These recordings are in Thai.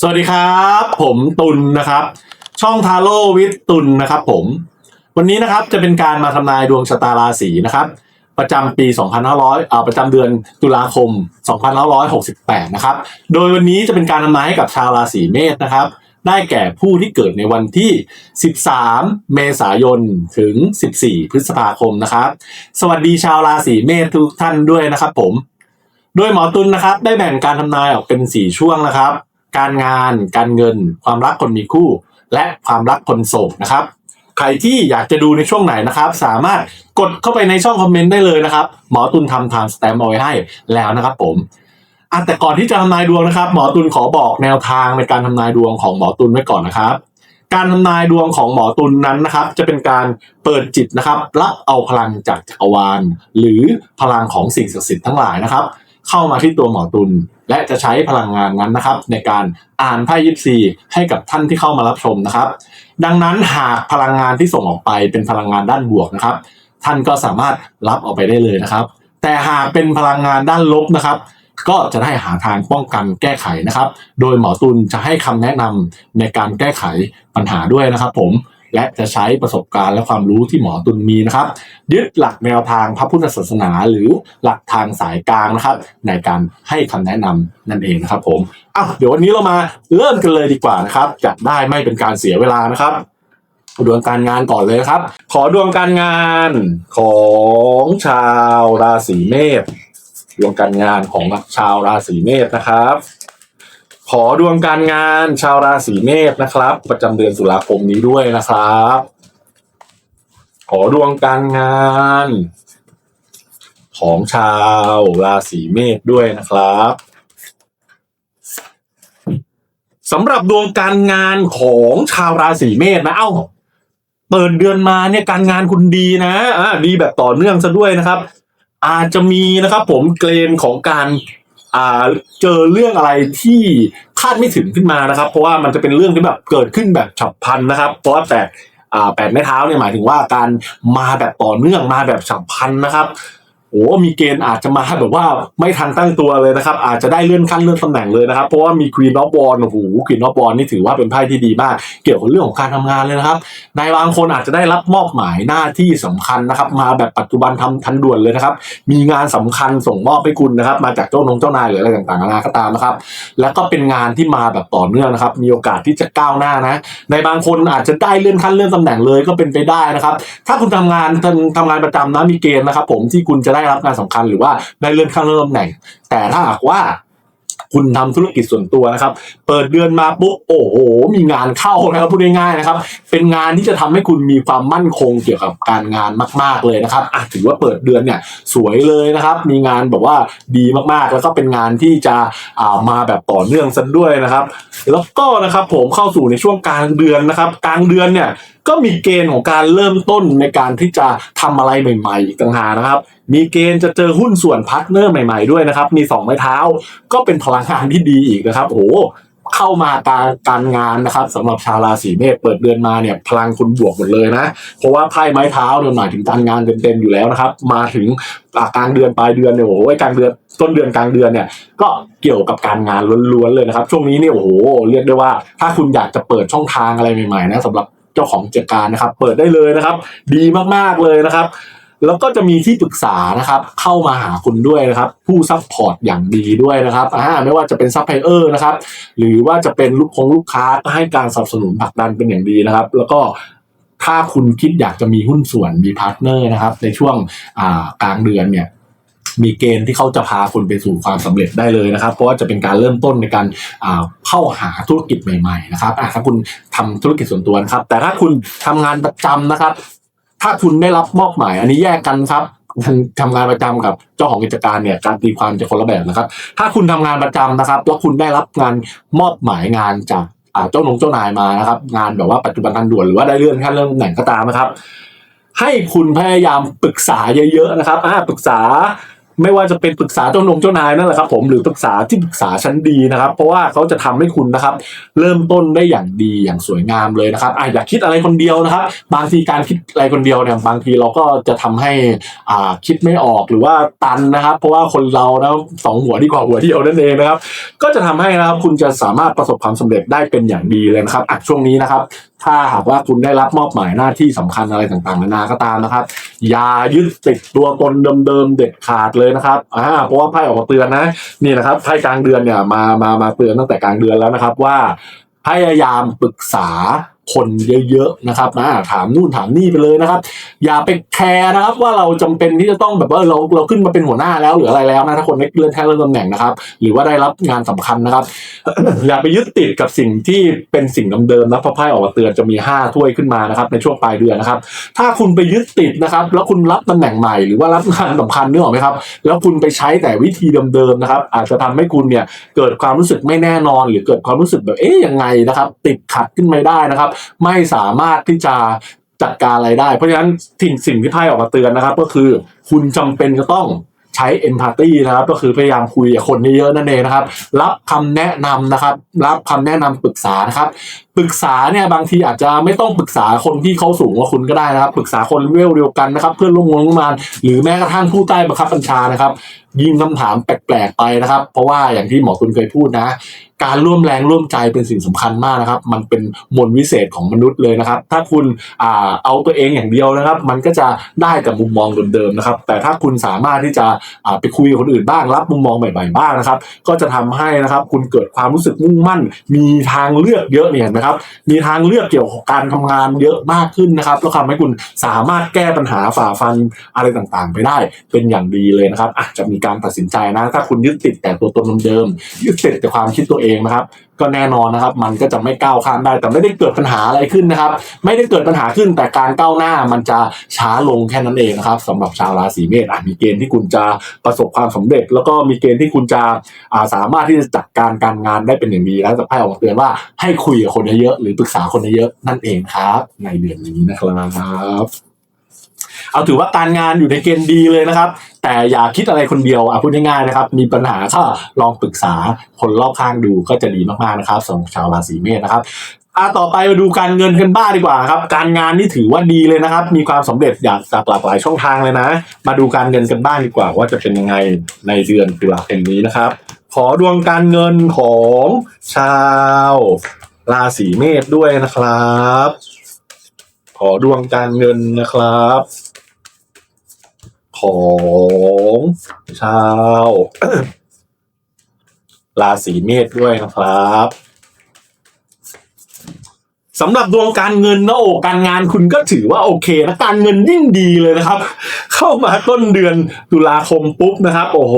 สวัสดีครับ ผมตุลนะครับ ช่องทาโร่วิทตุลนะครับ ผม วันนี้นะครับจะเป็นการมาทำนายดวงชะตาราศีนะครับ ประจำปี 2500อ่าประจำเดือนตุลาคม 2568 นะครับ โดยวันนี้จะเป็นการทำนายให้กับชาวราศีเมษนะครับ ได้แก่ผู้ที่เกิดในวันที่ 13 เมษายนถึง 14 พฤษภาคมนะครับ สวัสดีชาวราศีเมษทุกท่านด้วยนะครับ ผม โดยหมอตุลนะครับ ได้แบ่งการทำนายออกเป็น 4 ช่วงนะครับ การงาน การเงิน ความรักคนมีคู่ และความรักคนโสดนะครับ ใครที่อยากจะดูในช่วงไหนนะครับ สามารถกดเข้าไปในช่องคอมเมนต์ได้เลยนะครับ หมอตุลทำทางสแตมป์เอาไว้ให้แล้วนะครับผมอะแต่ก่อนที่จะทำนายดวงนะครับ หมอตุลขอบอกแนวทางในการทำนายดวงของหมอตุลไว้ก่อนนะครับ การทำนายดวงของหมอตุลนั้นนะครับ จะเป็นการเปิดจิตนะครับรับเอาพลังจากจักรวาล หรือพลังของสิ่งศักดิ์สิทธิ์ทั้งหลายนะครับ เข้ามาที่ตัวหมอตุล และจะใช้พลังงานนั้นนะครับ ในการอ่านไพ่ยิปซีให้กับท่านที่เข้ามารับชมนะครับ ดังนั้นหากพลังงานที่ส่งออกไปเป็นพลังงานด้านบวกนะครับ ท่านก็สามารถรับออกไปได้เลยนะครับ แต่หากเป็นพลังงานด้านลบนะครับ ก็จะได้หาทางป้องกันแก้ไขนะครับ โดยหมอตุลจะให้คำแนะนำในการแก้ไขปัญหาด้วยนะครับ ผม และจะใช้ประสบการณ์และความรู้ที่หมอตุลมีนะครับ ยึดหลักแนวทางพระพุทธศาสนาหรือหลักทางสายกลางนะครับ ในการให้คำแนะนำนั่นเองนะครับผมอ้าวเดี๋ยววันนี้เรามาเริ่มกันเลยดีกว่านะครับจะได้ไม่เป็นการเสียเวลานะครับดวงการงานก่อนเลยครับ ขอดวงการงานของชาวราศีเมษดวงการงานของชาวราศีเมษนะครับ ขอดวงการงานชาวราศีเมษนะครับ ประจำเดือนตุลาคมนี้ด้วยนะครับ ขอดวงการงาน ของชาวราศีเมษด้วยนะครับสำหรับดวงการงานของชาวราศีเมษนะเอ้าเปิดเดือนมาเนี่ยการงานคุณดีนะอ่าดีแบบต่อเนื่องซะด้วยนะครับ อาจจะมีนะครับ ผมเกณฑ์ของการ เจอเรื่องอะไรที่คาดไม่ถึงขึ้นมานะครับ เพราะว่ามันจะเป็นเรื่องที่แบบเกิดขึ้นแบบฉับพลันนะครับ เพราะว่าแต่แปดไม้เท้าเนี่ยหมายถึงว่าการมาแบบต่อเนื่องมาแบบฉับพลันนะครับ โอ้มีเกณฑ์อาจจะมาแบบว่าไม่ทันตั้งตัวเลยนะครับ อาจจะได้เลื่อนขั้นเลื่อนตำแหน่งเลยนะครับ เพราะว่ามี Queen of w a n d โอ้โห Queen of w a n d นี่ถือว่าเป็นไพ่ที่ดีมาก เกี่ยวกับเรื่องของการทำงานเลยนะครับนายบางคนอาจจะได้รับมอบหมายหน้าที่สำคัญนะครับ มาแบบปัจจุบันทำทันด่วนเลยนะครับ มีงานสำคัญส่งมอบให้คุณนะครับ มาจากเจ้านงเจ้านายหรืออะไรต่างๆนานาก็ตามนะครับ แล้วก็เป็นงานที่มาแบบต่อเนื่องนะครับ มีโอกาสที่จะก้าวหน้านะในบางคนอาจจะได้เลื่อนขั้นเลื่อนตำแหน่งเลยก็เป็นไปได้นะครับ ถ้าคุณทำงานทำทำงานประจำนะมีเกณฑ์นะครับ ผมที่คุณจะได้รับงานสำคัญหรือว่าได้เลื่อนขั้นเลื่อนตำแหน่ง แต่ถ้าหากว่าคุณทำธุรกิจส่วนตัวนะครับ เปิดเดือนมาปุ๊บโอ้โห มีงานเข้านะครับพูดง่ายๆนะครับ เป็นงานที่จะทำให้คุณมีความมั่นคงเกี่ยวกับการงานมาก ๆเลยนะครับอะถือว่าเปิดเดือนเนี่ยสวยเลยนะครับ มีงานแบบว่าดีมากๆ แล้วก็เป็นงานที่จะอ่ามาแบบต่อเนื่องซะด้วยนะครับ แล้วก็นะครับผมเข้าสู่ในช่วงกลางเดือนนะครับ กลางเดือนเนี่ยก็มีเกณฑ์ของการเริ่มต้นในการที่จะทำอะไรใหม่ๆอีกต่างหากนะครับ มีเกณฑ์จะเจอหุ้นส่วนพาร์ทเนอร์ใหม่ๆด้วยนะครับ มีสองไม้เท้า ก็เป็นพลังงานที่ดีอีกนะครับโอ้โหเข้ามาการการงานนะครับสำหรับชาวราศีเมษเปิดเดือนมาเนี่ยพลังคุณบวกหมดเลยนะ เพราะว่าไพ่ไม้เท้าเนี่ยหมายถึงการงานเต็มๆอยู่แล้วนะครับ มาถึงกลางเดือนปลายเดือนเนี่ยโอ้โหกลางเดือนต้นเดือนกลางเดือนเนี่ยก็เกี่ยวกับการงานล้วนๆเลยนะครับ ช่วงนี้เนี่ยโอ้โหเรียกได้ว่า ถ้าคุณอยากจะเปิดช่องทางอะไรใหม่ๆนะสำหรับ จ้าของกิจการนะครับ เปิดได้เลยนะครับ ดีมากๆเลยนะครับ แล้วก็จะมีที่ปรึกษานะครับ เข้ามาหาคุณด้วยนะครับ ผู้ซัพพอร์ตอย่างดีด้วยนะครับอ่าไม่ว่าจะเป็นซัพพลายเออร์นะครับ หรือว่าจะเป็นลูกคงลูกค้าก็ให้การสนับสนุนผลักดันเป็นอย่างดีนะครับ แล้วก็ถ้าคุณคิดอยากจะมีหุ้นส่วนมีพาร์ทเนอร์นะครับ ในช่วงอ่ากลางเดือนเนี่ย มีเกณฑ์ที่เขาจะพาคุณไปสู่ความสำเร็จได้เลยนะครับ เพราะว่าจะเป็นการเริ่มต้นในการเข้าหาธุรกิจใหม่ๆนะครับถ้าคุณทำธุรกิจส่วนตัวนะครับ แต่ถ้าคุณทำงานประจำนะครับ ถ้าคุณได้รับมอบหมาย อันนี้แยกกันครับทำงานประจำกับเจ้าของกิจการเนี่ยการตีความจะคนละแบบนะครับ ถ้าคุณทำงานประจำนะครับแล้วคุณได้รับงานมอบหมายงานจากเจ้าหนงเจ้านายมานะครับ งานแบบว่าปัจจุบันทันด่วนหรือว่าได้เลื่อนขั้นเลื่อนตำแหน่งก็ตามนะครับ ให้คุณพยายามปรึกษาเยอะๆนะครับอ่าปรึกษา ไม่ว่าจะเป็นปรึกษาเจ้าหนงเจ้านายนั่นแหละครับ ผมหรือปรึกษาที่ปรึกษาชั้นดีนะครับ เพราะว่าเขาจะทำให้คุณนะครับ เริ่มต้นได้อย่างดีอย่างสวยงามเลยนะครับอะอย่าคิดอะไรคนเดียวนะครับ บางทีการคิดอะไรคนเดียวเนี่ยบางทีเราก็จะทำให้อ่าคิดไม่ออกหรือว่าตันนะครับ เพราะว่าคนเรานะสองหัวดีกว่าหัวเดียวนั่นเองนะครับ ก็จะทำให้นะครับคุณจะสามารถประสบความสำเร็จได้เป็นอย่างดีเลยนะครับอะช่วงนี้นะครับ ถ้าหากว่าคุณได้รับมอบหมายหน้าที่สำคัญอะไรต่างๆนานาก็ตามนะครับอย่ายึดติดตัวตนเดิมๆเด็ดขาดเลยนะครับอ่าเพราะว่าไพ่ออกมาเตือนนะนี่นะครับไพ่กลางเดือนเนี่ยมามามาเตือนตั้งแต่กลางเดือนแล้วนะครับว่าพยายามปรึกษา คนเยอะๆนะครับนะถามนู่นถามนี่ไปเลยนะครับ อย่าไปแคร์นะครับ ว่าเราจำเป็นที่จะต้องแบบว่าเราเราขึ้นมาเป็นหัวหน้าแล้วหรืออะไรแล้วนะถ้าคนได้เลื่อนแท่นเลื่อนตำแหน่งนะครับ หรือว่าได้รับงานสำคัญนะครับ อย่าไปยึดติดกับสิ่งที่เป็นสิ่งเดิมๆนะพระไพ่ออกมาเตือนจะมีห้าถ้วยขึ้นมานะครับ ในช่วงปลายเดือนนะครับ ถ้าคุณไปยึดติดนะครับ แล้วคุณรับตำแหน่งใหม่หรือว่ารับงานสำคัญนึกออกไหมครับ แล้วคุณไปใช้แต่วิธีเดิมๆนะครับ อาจจะทำให้คุณเนี่ยเกิดความรู้สึกไม่แน่นอน หรือเกิดความรู้สึกแบบเอ๊ยยังไงนะครับ ติดขัดขึ้นไม่ได้นะครับไม่สามารถที่จะจัดการอะไรได้ เพราะฉะนั้นสิ่งสิ่งที่ไพ่ออกมาเตือนนะครับ ก็คือคุณจำเป็นจะต้องใช้ empathy นะครับ ก็คือพยายามคุยกับคนเยอะๆนั่นเองนะครับ รับคำแนะนำนะครับ รับคำแนะนำปรึกษานะครับ ปรึกษาเนี่ยบางทีอาจจะไม่ต้องปรึกษาคนที่เขาสูงกว่าคุณก็ได้นะครับ ปรึกษาคนเวลเดียวกันนะครับ เพื่อนร่วมงานร่วมานหรือแม้กระทั่งผู้ใต้บังคับบัญชานะครับ ยิงคำถามแปลกๆไปนะครับ เพราะว่าอย่างที่หมอคุณเคยพูดนะ การร่วมแรงร่วมใจเป็นสิ่งสำคัญมากนะครับ มันเป็นมนต์วิเศษของมนุษย์เลยนะครับ ถ้าคุณอ่าเอาตัวเองอย่างเดียวนะครับ มันก็จะได้กับมุมมองเดิมๆนะครับ แต่ถ้าคุณสามารถที่จะอ่าไปคุยกับคนอื่นบ้างรับมุมมองใหม่ๆบ้างนะครับ ก็จะทำให้นะครับ คุณเกิดความรู้สึกมุ่งมั่น มีทางเลือกเยอะเนี่ยเห็นไมครับ มีทางเลือกเกี่ยวกับการทำงานเยอะมากขึ้นนะครับ แล้วทำให้คุณสามารถแก้ปัญหาฝ่าฟันอะไรต่างๆ ไปได้ เป็นอย่างดีเลยนะครับอาจจะมีการตัดสินใจนะ ถ้าคุณยึดติดแต่ตัวตนเดิมยึดติดแต่ความคิดตัวเองนะครับ ก็แน่นอนนะครับ มันก็จะไม่ก้าวข้ามได้ แต่ไม่ได้เกิดปัญหาอะไรขึ้นนะครับ ไม่ได้เกิดปัญหาขึ้น แต่การก้าวหน้ามันจะช้าลงแค่นั้นเองนะครับสำหรับชาวราศีเมษมีเกณฑ์ที่คุณจะประสบความสำเร็จ แล้วก็มีเกณฑ์ที่คุณจะาสามารถที่จะจัดการการงานได้เป็นอย่างดีแล้วแต่ไพ่ออกมาเตือนว่าให้คุยกับคนเยอะๆหรือปรึกษาคนเยอะๆนั่นเองครับ ในเดือนนี้นะครับ เอาถือว่าการงานอยู่ในเกณฑ์ดีเลยนะครับ แต่อย่าคิดอะไรคนเดียวอะพูดง่ายๆนะครับ มีปัญหาก็ลองปรึกษาคนรอบข้างดูก็จะดีมากๆนะครับสำหรับชาวราศีเมษนะครับอะต่อไปมาดูการเงินกันบ้างดีกว่าครับ การงานนี่ถือว่าดีเลยนะครับ มีความสำเร็จอย่างจากหลากหลายช่องทางเลยนะ มาดูการเงินกันบ้างดีกว่า ว่าจะเป็นยังไงในเดือนตุลาคมนี้นะครับ ขอดวงการเงินของชาวราศีเมษด้วยนะครับ ขอดวงการเงินนะครับ ของชาวราศีเมษด้วยนะครับสำหรับดวงการเงินนะโอ้การงานคุณก็ถือว่าโอเคนะการเงินยิ่งดีเลยนะครับ เข้ามาต้นเดือนตุลาคมปุ๊บนะครับ โอ้โห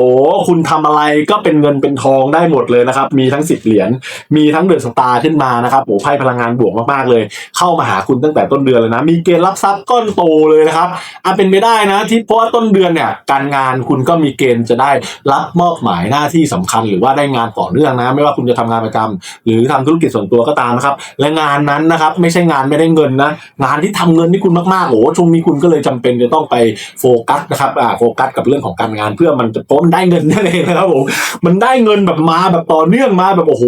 คุณทำอะไรก็เป็นเงินเป็นทองได้หมดเลยนะครับ มีทั้งสิบเหรียญมีทั้งเดือนสตาร์ขึ้นมานะครับโอ้ไพ่พลังงานบวกมากๆเลย เข้ามาหาคุณตั้งแต่ต้นเดือนเลยนะ มีเกณฑ์รับทรัพย์ก้อนโตเลยนะครับอาเป็นไปได้นะที่เพราะว่าต้นเดือนเนี่ยการงานคุณก็มีเกณฑ์จะได้รับมอบหมายหน้าที่สำคัญ หรือว่าได้งานต่อเนื่องนะ ไม่ว่าคุณจะทำงานประจำหรือทำธุรกิจส่วนตัวก็ตามนะครับ และงานนั้นนะครับไม่ใช่งานไม่ได้เงินนะงานที่ทำเงินที่คุณมากๆโอ้ช่วงนี้คุณก็เลยจำเป็นจะต้องไปโฟกัสนะครับอ่าโฟกัสกับเรื่องของการงานเพื่อมันจะเพราะมันได้เงินนั่นเองนะครับผมมันได้เงินแบบมาแบบต่อเนื่องมาแบบโอ้โห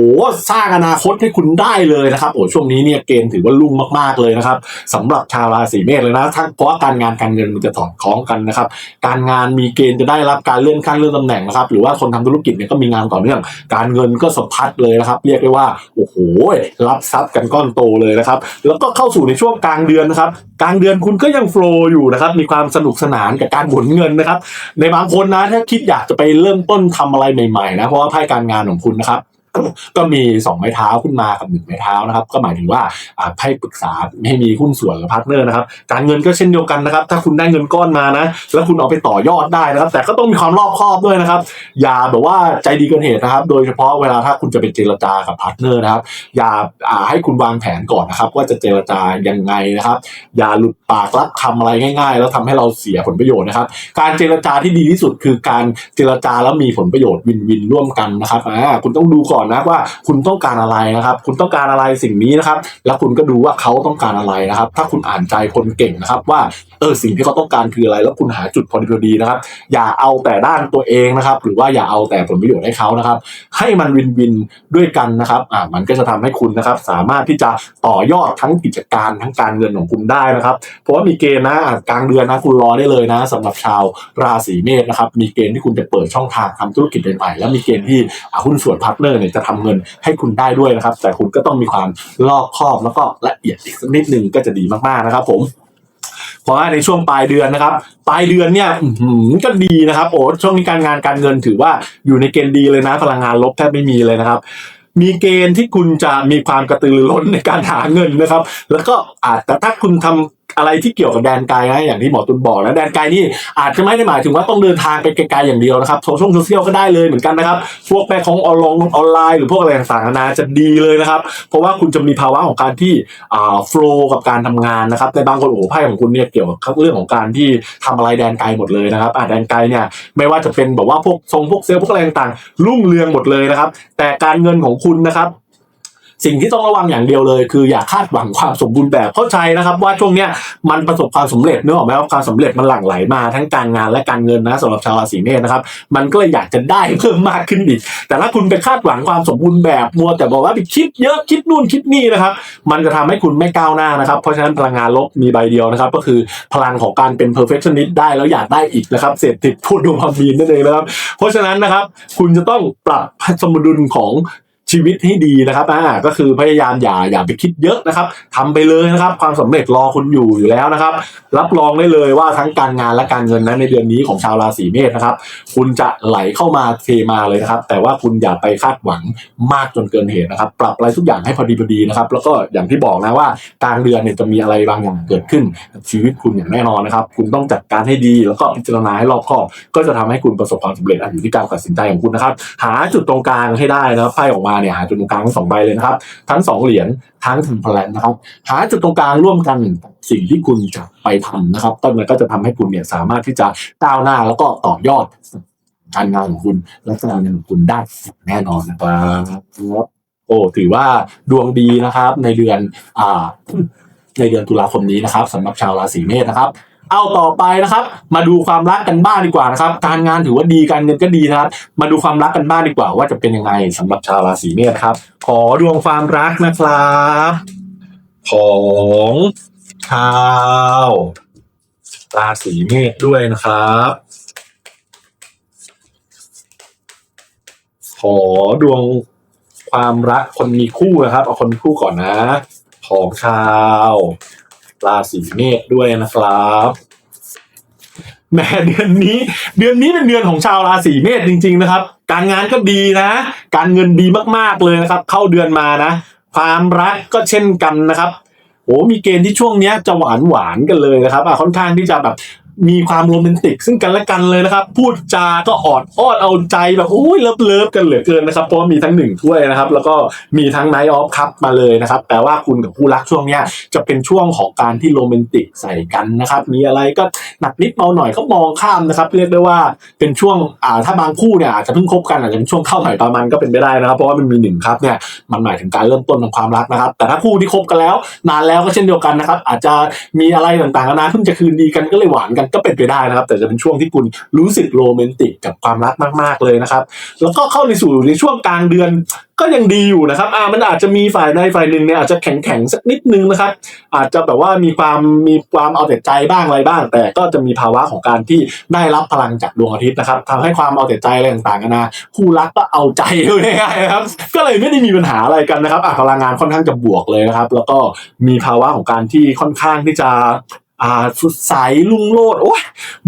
สร้างอนาคตให้คุณได้เลยนะครับโอ้ช่วงนี้เนี่ยเกณฑ์ถือว่ารุ่งมากๆเลยนะครับสำหรับชาวราศีเมษเลยนะทั้งเพราะการงานการเงินมันจะถอดคล้องกันนะครับการงานมีเกณฑ์จะได้รับการเลื่อนขั้นเลื่อนตำแหน่งนะครับหรือว่าคนทำธุรกิจเนี่ยก็มีงานต่อเนื่อง การเงินก็สะพัดเลยนะครับ เรียกได้ว่าโอ้โหรับทรัพย์กันก้อนโตเลยนะครับแล้วก็เข้าสู่ในช่วงกลางเดือนนะครับกลางเดือนคุณก็ยังโฟล์อยู่นะครับมีความสนุกสนานกับการหมุนเงินนะครับ ในบางคนนะถ้าคิดอยากจะไปเริ่มต้นทำอะไรใหม่ๆนะเพราะว่าไพ่การงานของคุณนะครับ ก็มีสองไม้เท้าขึ้นมากับหนึ่งไม้เท้านะครับ ก็หมายถึงว่าให้ปรึกษาให้มีหุ้นส่วนหรือพาร์ทเนอร์นะครับ การเงินก็เช่นเดียวกันนะครับ ถ้าคุณได้เงินก้อนมานะ แล้วคุณเอาไปต่อยอดได้นะครับ แต่ก็ต้องมีความรอบคอบด้วยนะครับ อย่าแบบว่าใจดีเกินเหตุนะครับ โดยเฉพาะเวลาถ้าคุณจะไปเจรจากับพาร์ทเนอร์นะครับ อย่าให้คุณวางแผนก่อนนะครับ ว่าจะเจรจายังไงนะครับ อย่าหลุดปากรับคำอะไรง่ายๆ แล้วทำให้เราเสียผลประโยชน์นะครับ การเจรจาที่ดีที่สุดคือการเจรจาแล้วมีผลประโยชน์วินวินร่วมกันนะครับคุณต้องดูก่อนอนนะว่าคุณต้องการอะไรนะครับ คุณต้องการอะไรสิ่งนี้นะครับ แล้วคุณก็ดูว่าเขาต้องการอะไรนะครับ ถ้าคุณอ่านใจคนเก่งนะครับ ว่าเออสิ่งที่เขาต้องการคืออะไร แล้วคุณหาจุดพอดีพอดีนะครับ อย่าเอาแต่ด้านตัวเองนะครับ หรือว่าอย่าเอาแต่ผลประโยชน์ให้เขานะครับ ให้มันวินวินด้วยกันนะครับอ่ามันก็จะทำให้คุณนะครับ สามารถที่จะต่อยอดทั้งกิจการทั้งการเงินของคุณได้นะครับ เพราะว่ามีเกณฑ์นะกลางเดือนนะคุณรอได้เลยนะสำหรับชาวราศีเมษนะครับ มีเกณฑ์ที่คุณจะเปิดช่องทางทำธุรกิจใหม่ๆแล้วมีเกณฑ์ที่หุ้นส่วนพาร์ทเนอร์เนี่ยจะทำเงินให้คุณได้ด้วยนะครับ แต่คุณก็ต้องมีความรอบคอบแล้วก็ละเอียดอีกสักนิดนึงก็จะดีมากๆนะครับ ผมเพราะว่าในช่วงปลายเดือนนะครับ ปลายเดือนเนี่ยก็ดีนะครับโอ้ช่วงนี้การงานการเงินถือว่าอยู่ในเกณฑ์ดีเลยนะ พลังงานลบแทบไม่มีเลยนะครับมีเกณฑ์ที่คุณจะมีความกระตือรือร้นในการหาเงินนะครับ แล้วก็อาจแต่ถ้าคุณทำ อะไรที่เกี่ยวกับแดนไกลนะอย่างที่หมอตุลบอกนะแดนไกลนี่อาจจะไม่ได้หมายถึงว่าต้องเดินทางไปไกลๆอย่างเดียวนะครับโซเชียลโซเชียลก็ได้เลยเหมือนกันนะครับพวกแม่ของออนไลน์ออนไลน์หรือพวกอะไรต่างๆนานาจะดีเลยนะครับ เพราะว่าคุณจะมีภาวะของการที่อ่าโฟล์กับการทำงานนะครับในบางคนโอ้ไพ่ของคุณเนี่ยเกี่ยวกับเรื่องของการที่ทำอะไรแดนไกลหมดเลยนะครับอ่าแดนไกลเนี่ยไม่ว่าจะเป็นแบบว่าพวกทรงพวกเซลล์พวกอะไรต่างๆรุ่งเรืองหมดเลยนะครับ แต่การเงินของคุณนะครับ สิ่งที่ต้องระวังอย่างเดียวเลย คืออย่าคาดหวังความสมบูรณ์แบบเข้าใจนะครับ ว่าช่วงเนี้ยมันประสบความสำเร็จเนกอะไหมว่าความสำเร็จมันหลั่งไหลมาทั้งการงานและการเงินนะสำหรับชาวราศีเมษนะครับมันก็เลยอยากจะได้เพิ่มมากขึ้นอีกแต่ถ้าคุณไปคาดหวังความสมบูรณ์แบบมัวแต่บอกว่าไปคิดเยอะคิดนู่นคิดนี่นะครับมันจะทำให้คุณไม่ก้าวหน้านะครับ เพราะฉะนั้นพลังงานลบมีใบเดียวนะครับ ก็คือพลังของการเป็น perfectionist ได้แล้วอยากได้อีกนะครับเศรษฐิพูดดวงความดีนั่นเองนะครับ เพราะฉะนั้นนะครับ คุณจะต้องปรับสมดุลของ ชีวิตให้ดีนะครับอ่าก็คือพยายามอย่าอย่าไปคิดเยอะนะครับทำไปเลยนะครับ ความสำเร็จรอคุณอยู่อยู่แล้วนะครับ รับรองได้เลยว่าทั้งการงานและการเงินนั้นในเดือนนี้ของชาวราศีเมษนะครับ คุณจะไหลเข้ามาเทมาเลยนะครับ แต่ว่าคุณอย่าไปคาดหวังมากจนเกินเหตุนะครับ ปรับอะไรทุกอย่างให้พอดีพอดีนะครับ แล้วก็อย่างที่บอกนะว่ากลางเดือนเนี่ยจะมีอะไรบางอย่างเกิดขึ้น ชีวิตคุณอย่างแน่นอนนะครับ คุณต้องจัดการให้ดีแล้วก็พิจารณาให้รอบคอบ ก็จะทำให้คุณประสบความสำเร็จอะอยู่ที่การตัดสินใจของคุณนะครับ หาจุดตรงกลางให้ได้นะครับไพ่ออกมาเนี่ยหาจุดตรงกลางทั้งสองใบเลยนะครับ ทั้งสองเหรียญทั้งถึงพลนนะครับ หาจุดตรงกลางร่วมกันสิ่งที่คุณจะไปทำนะครับต้นมันก็จะทำให้คุณเนี่ยสามารถที่จะก้าวหน้าแล้วก็ต่อยอดการงานของคุณและการเงินของคุณได้แน่นอนนะครับโอ้ถือว่าดวงดีนะครับ ในเดือนอ่าในเดือนตุลาคมนี้นะครับสำหรับชาวราศีเมษนะครับ เอาต่อไปนะครับ มาดูความรักกันบ้างดีกว่านะครับ การงานถือว่าดีการเงินก็ดีนะครับ มาดูความรักกันบ้างดีกว่า ว่าจะเป็นยังไงสำหรับชาวราศีเมษครับ ขอดวงความรักนะครับ ของชาวราศีเมษด้วยนะครับ ขอดวงความรักคนมีคู่นะครับ เอาคนมีคู่ก่อนนะ ของชาว ราศีเมษด้วยนะครับแหม่เดือนนี้ เดือนนี้เป็นเดือนของชาวราศีเมษจริง ๆนะครับ การงานก็ดีนะ การเงินดีมากๆเลยนะครับ เข้าเดือนมานะ ความรักก็เช่นกันนะครับโอ้มีเกณฑ์ที่ช่วงเนี้ยจะหวานหวานกันเลยนะครับอะค่อนข้างที่จะแบบ มีความโรแมนติกซึ่งกันและกันเลยนะครับ พูดจาก็ออดอ้อนเอาใจแบบโอ้ยเลิฟเลิฟกันเหลือเกินนะครับ เพราะมีทั้งหนึ่งถ้วยนะครับ แล้วก็มีทั้งไนท์ออฟคัพมาเลยนะครับแปลว่าคุณกับคู่รักช่วงเนี้ยจะเป็นช่วงของการที่โรแมนติกใส่กันนะครับ มีอะไรก็หนักนิดเบาหน่อยก็มองข้ามนะครับ เรียกได้ว่าเป็นช่วงอ่าถ้าบางคู่เนี่ยอาจจะเพิ่งคบกันอาจจะเป็นช่วงเข้าใหม่ประมาณก็เป็นไปได้นะครับ เพราะว่ามันมีหนึ่งครับเนี่ยมันหมายถึงการเริ่มต้นของความรักนะครับ แต่ถ้าคู่ที่คบกันแล้ว นานแล้วก็เช่นเดียวกันนะครับอาจจะมีอะไรต่างๆนานาเพิ่งจะคืนดีกันก็เลยหวานกันก็เป็นไปได้นะครับ แต่จะเป็นช่วงที่คุณรู้สึกโรแมนติกกับความรักมาก ๆเลยนะครับ แล้วก็เข้าในสู่ในช่วงกลางเดือนก็ยังดีอยู่นะครับ อ่า มันอาจจะมีฝ่ายใดฝ่ายหนึ่งเนี่ยอาจจะแข็งแข็งสักนิดนึงนะครับ อาจจะแบบว่ามีความมีความเอาแต่ใจบ้างอะไรบ้าง แต่ก็จะมีภาวะของการที่ได้รับพลังจากดวงอาทิตย์นะครับทำให้ความเอาแต่ใจอะไรต่างๆนานาคู่รักก็เอาใจเลยง่ายๆนะครับ ก็เลยไม่ได้มีปัญหาอะไรกันนะครับอะพลังงานค่อนข้างจะบวกเลยนะครับ แล้วก็มีภาวะของการที่ค่อนข้างที่จะ อ่าสุดใสลุ่งโลดโอ้ย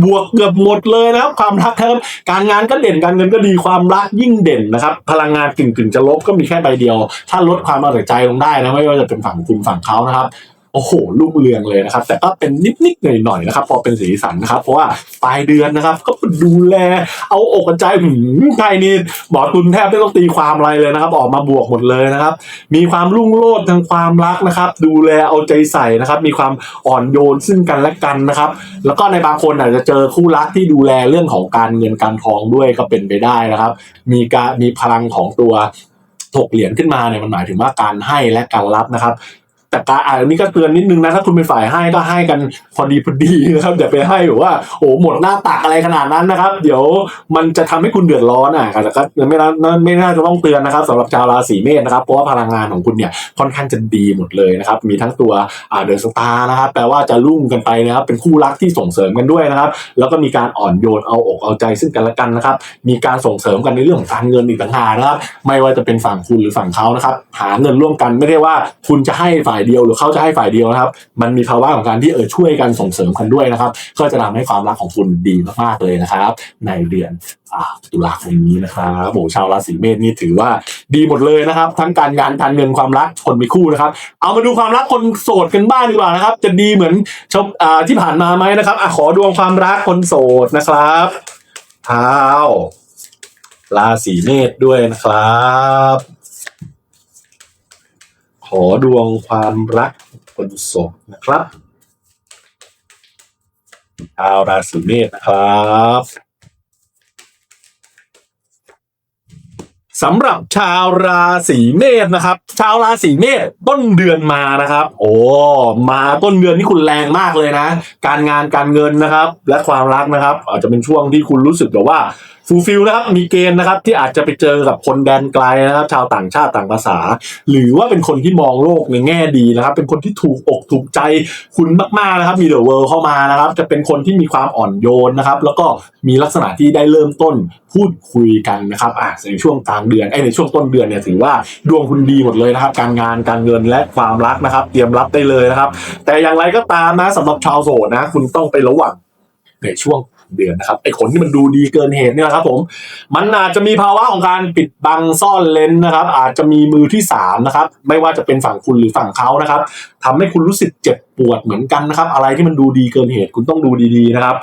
บวกเกือบหมดเลยนะครับ ความรักครับการงานก็เด่นการเงินก็ดีความรักยิ่งเด่นนะครับ พลังงานถึงกึ่งๆจะลบก็มีแค่ใบเดียว ถ้าลดความเอาแต่ใจลงได้นะไม่ว่าจะเป็นฝั่งคุณฝั่งเขานะครับ โอ้โหรุ่งเรืองเลยนะครับ แต่ก็เป็นนิดๆหน่อยๆนะครับ พอเป็นสีสันนะครับ เพราะว่าปลายเดือนนะครับก็ดูแล เอาอกเอาใจหืมใครนี่หมอคุณแทบไม่ต้องตีความอะไรเลยนะครับ ออกมาบวกหมดเลยนะครับ มีความรุ่งโรจน์ทางความรักนะครับ ดูแลเอาใจใส่นะครับ มีความอ่อนโยนซึ่งกันและกันนะครับ แล้วก็ในบางคนอาจจะเจอคู่รักที่ดูแลเรื่องของการเงินการทองด้วยก็เป็นไปได้นะครับ มีการมีพลังของตัวถกเหรียญขึ้นมาเนี่ยมันหมายถึงว่าการให้และการรับนะครับ แต่การอ่านนี้ก็เตือนนิดนึงนะถ้าคุณเป็นฝ่ายให้ก็ให้กันพอดีพอดีนะครับอย่าไปให้แบบว่าโอ้หมดหน้าตักอะไรขนาดนั้นนะครับ เดี๋ยวมันจะทำให้คุณเดือดร้อนอะแต่ก็ไม่น่าไม่น่าจะต้องเตือนนะครับสำหรับชาวราศีเมษนะครับเพราะว่าพลังงานของคุณเนี่ยค่อนข้างจะดีหมดเลยนะครับ มีทั้งตัวอ่าเดอะสตาร์นะครับแปลว่าจะรุ่งกันไปนะครับเป็นคู่รักที่ส่งเสริมกันด้วยนะครับ แล้วก็มีการอ่อนโยนเอาอกเอาใจซึ่งกันและกันนะครับ มีการส่งเสริมกันในเรื่องของการเงินอีกต่างหากนะครับ ไม่ว่าจะเป็นฝั่งคุณหรือฝั่งเขานะครับ หาเงินร่วมกันไม่ได้ว่าคุณจะให้ฝ่ายเดียวหรือเขาจะให้ฝ่ายเดียวนะครับ มันมีภาวะของการที่เออช่วยกันส่งเสริมกันด้วยนะครับ ก็จะทำให้ความรักของคุณดีมากๆเลยนะครับ ในเดือนตุลาคมนี้นะครับโอ้ชาวราศีเมษนี่ถือว่าดีหมดเลยนะครับ ทั้งการงานการเงินความรักคนมีคู่นะครับ เอามาดูความรักคนโสดกันบ้างดีกว่านะครับ จะดีเหมือนชาวอ่าที่ผ่านมาไหมนะครับอขอดวงความรักคนโสดนะครับท้าราศีเมษด้วยนะครับ อดวงความรักคนโสดนะครับชาวราศีเมษนะครับสำหรับชาวราศีเมษนะครับ ชาวราศีเมษต้นเดือนมานะครับ โอ้มาต้นเดือนนี่คุณแรงมากเลยนะ การงานการเงินนะครับ และความรักนะครับ อาจจะเป็นช่วงที่คุณรู้สึกแบบว่า ฟูลฟิลนะครับมีเกณฑ์นะครับที่อาจจะไปเจอกับคนแดนไกลนะครับ ชาวต่างชาติต่างภาษา หรือว่าเป็นคนที่มองโลกในแง่ดีนะครับ เป็นคนที่ถูกอกถูกใจคุณมากๆนะครับ มีเดอะเวิร์เข้ามานะครับ จะเป็นคนที่มีความอ่อนโยนนะครับ แล้วก็มีลักษณะที่ได้เริ่มต้นพูดคุยกันนะครับอะในช่วงกลางเดือนไอ้ในช่วงต้นเดือนเนี่ยถือว่าดวงคุณดีหมดเลยนะครับ การงานการเงินและความรักนะครับ เตรียมรับได้เลยนะครับ แต่อย่างไรก็ตามนะสำหรับชาวโสดนะ คุณต้องไประวังในช่วง เดือนนะครับไอ้คนที่มันดูดีเกินเหตุเนี่ยนะครับผมมันอาจจะมีภาวะของการปิดบังซ่อนเลนนะครับ อาจจะมีมือที่สามนะครับไม่ว่าจะเป็นฝั่งคุณหรือฝั่งเขานะครับทำให้คุณรู้สึกเจ็บปวดเหมือนกันนะครับ อะไรที่มันดูดีเกินเหตุคุณต้องดูดีๆนะครับ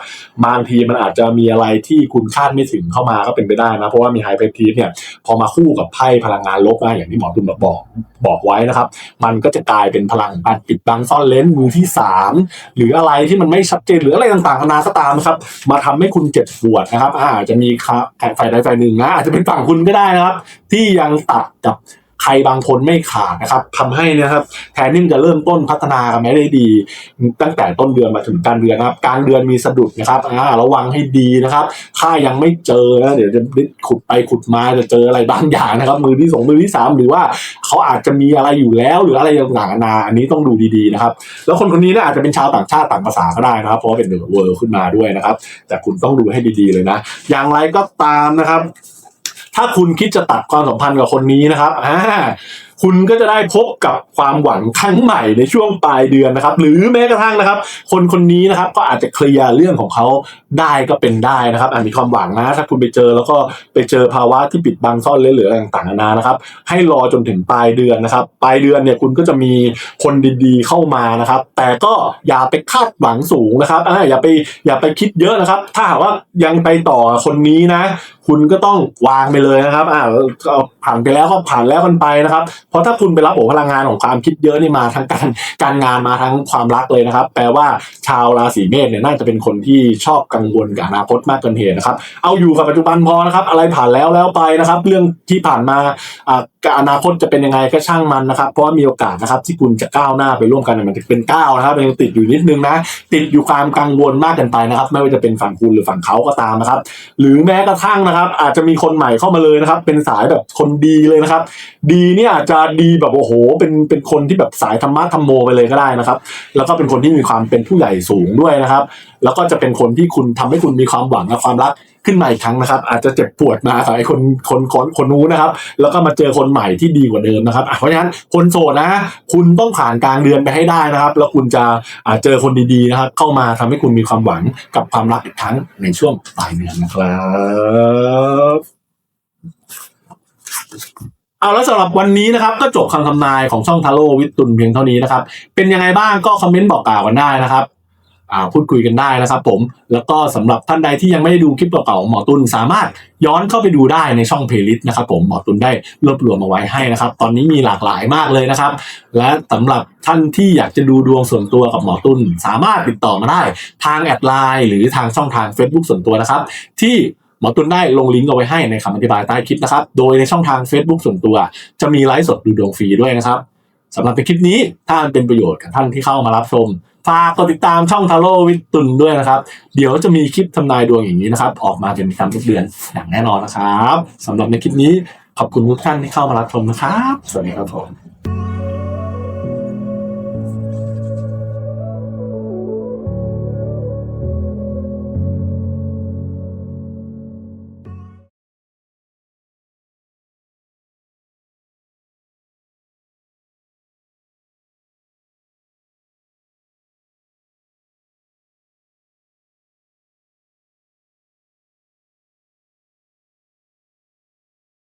บางทีมันอาจจะมีอะไรที่คุณคาดไม่ถึงเข้ามาก็เป็นไปได้นะ เพราะว่ามีไฮเปอร์ทีฟเนี่ยพอมาคู่กับไพ่พลังงานลบนะอย่างที่หมอตุนบอกบอกบอกไว้นะครับ มันก็จะกลายเป็นพลังการปิดบังซ่อนเลนมือที่สามหรืออะไรที่มันไม่ชัดเจนหรืออะไรต่างๆนานาก็ตามนะครับ มาทำให้คุณเจ็บปวดนะครับอาอาจจะมีฝ่ายใดฝ่ายหนึ่งนะอาจจะเป็นฝั่งคุณก็ได้นะครับ ที่ยังตัดกับ ใครบางคนไม่ขาดนะครับทำให้นะครับแทนที่มันจะเริ่มต้นพัฒนากันไม่ได้ดี ตั้งแต่ต้นเดือนมาถึงกลางเดือนนะครับกลางเดือนมีสะดุดนะครับอ่าระวังให้ดีนะครับ ถ้ายังไม่เจอนะเดี๋ยวจะขุดไปขุดมาจะเจออะไรบางอย่างนะครับ มือที่สองมือที่สามหรือว่าเขาอาจจะมีอะไรอยู่แล้วหรืออะไรต่างๆนานาอันนี้ต้องดูดีๆนะครับ แล้วคนคนนี้เนี่ยอาจจะเป็นชาวต่างชาติต่างภาษาก็ได้นะครับ เพราะว่าเป็นเดอะเวิร์ขึ้นมาด้วยนะครับ แต่คุณต้องดูให้ดีๆเลยนะ อย่างไรก็ตามนะครับ ถ้าคุณคิดจะตัดความสัมพันธ์กับคนนี้นะครับอ่าคุณก็จะได้พบกับความหวังครั้งใหม่ในช่วงปลายเดือนนะครับ หรือแม้กระทั่งนะครับ คนคนนี้นะครับก็อาจจะเคลียร์เรื่องของเขาได้ก็เป็นได้นะครับอาจมีความหวังนะ ถ้าคุณไปเจอแล้วก็ไปเจอภาวะที่ปิดบังซ่อนเร้นหรืออะไรต่างๆนานานะครับ ให้รอจนถึงปลายเดือนนะครับ ปลายเดือนเนี่ยคุณก็จะมีคนดีๆเข้ามานะครับ แต่ก็อย่าไปคาดหวังสูงนะครับอ่าอย่าไปอย่าไปคิดเยอะนะครับ ถ้าหากว่ายังไปต่อคนนี้นะคุณก็ต้องวางไปเลยนะครับอ่าก็ผ่านไปแล้วก็ผ่านแล้วกันไปนะครับ เพราะถ้าคุณไปรับโอพลังงานของความคิดเยอะนี่มาทั้งการการงานมาทั้งความรักเลยนะครับ แปลว่าชาวราศีเมษเนี่ยน่าจะเป็นคนที่ชอบกังวลกับอนาคตมากเกินเหตุนะครับ เอาอยู่กับปัจจุบันพอนะครับ อะไรผ่านแล้วแล้วไปนะครับ เรื่องที่ผ่านมาอ่าอนาคตจะเป็นยังไงก็ช่างมันนะครับ เพราะว่ามีโอกาสนะครับ ที่คุณจะก้าวหน้าไปร่วมกันเนี่ยมันจะเป็นก้าวนะครับมันยังติดอยู่นิดนึงนะติดอยู่ความกังวลมากเกินไปนะครับ ไม่ว่าจะเป็นฝั่งคุณหรือฝั่งเขาก็ตามนะครับ หรือแม้กระทั่งนะครับ อาจจะมีคนใหม่เข้ามาเลยนะครับ เป็นสายแบบคนดีเลยนะครับ ดีเนี่ยอาจจะดีแบบโอ้โห เป็นเป็นคนที่แบบสายธรรมะธรรมโมไปเลยก็ได้นะครับ แล้วก็เป็นคนที่มีความเป็นผู้ใหญ่สูงด้วยนะครับ แล้วก็จะเป็นคนที่คุณทำให้คุณมีความหวังและความรัก ขึ้นมาอีกครั้งนะครับ อาจจะเจ็บปวดมากับไอ้คนคนคนคนนู้นนะครับ แล้วก็มาเจอคนใหม่ที่ดีกว่าเดิมนะครับเพราะฉะนั้นคนโสดนะ คุณต้องผ่านกลางเดือนไปให้ได้นะครับ แล้วคุณจะอ่าเจอคนดีๆนะครับ เข้ามาทำให้คุณมีความหวังกับความรักอีกครั้งในช่วงปลายเดือนนะครับเอาแล้วสำหรับวันนี้นะครับก็จบคำทำนายของช่องทาโร่วิทุนเพียงเท่านี้นะครับ เป็นยังไงบ้างก็คอมเมนต์บอกกล่าวกันได้นะครับ พูดคุยกันได้นะครับผม แล้วก็สำหรับท่านใดที่ยังไม่ได้ดูคลิปเก่าๆหมอตุลสามารถย้อนเข้าไปดูได้ในช่องเพลย์ลิสต์นะครับผมหมอตุลได้รวบรวมมาไว้ให้นะครับ ตอนนี้มีหลากหลายมากเลยนะครับ และสำหรับท่านที่อยากจะดูดวงส่วนตัวกับหมอตุลสามารถติดต่อมาได้ ทางแอดไลน์หรือทางช่องทาง Facebook ส่วนตัวนะครับ ที่หมอตุนได้ลงลิงก์เอาไว้ให้ในคำอธิบายใต้คลิปนะครับ โดยในช่องทาง Facebook ส่วนตัว จะมีไลฟ์สดดูดวงฟรีด้วยนะครับสำหรับในคลิปนี้ถ้ามันเป็นประโยชน์กับท่านที่เข้ามารับชม ฝากกดติดตามช่องทาโร่วิทตุนด้วยนะครับ เดี๋ยวจะมีคลิปทำนายดวงอย่างนี้นะครับ ออกมาเป็นประจำทุกเดือนอย่างแน่นอนนะครับสำหรับในคลิปนี้ขอบคุณทุกท่านที่เข้ามารับชมนะครับ สวัสดีครับผม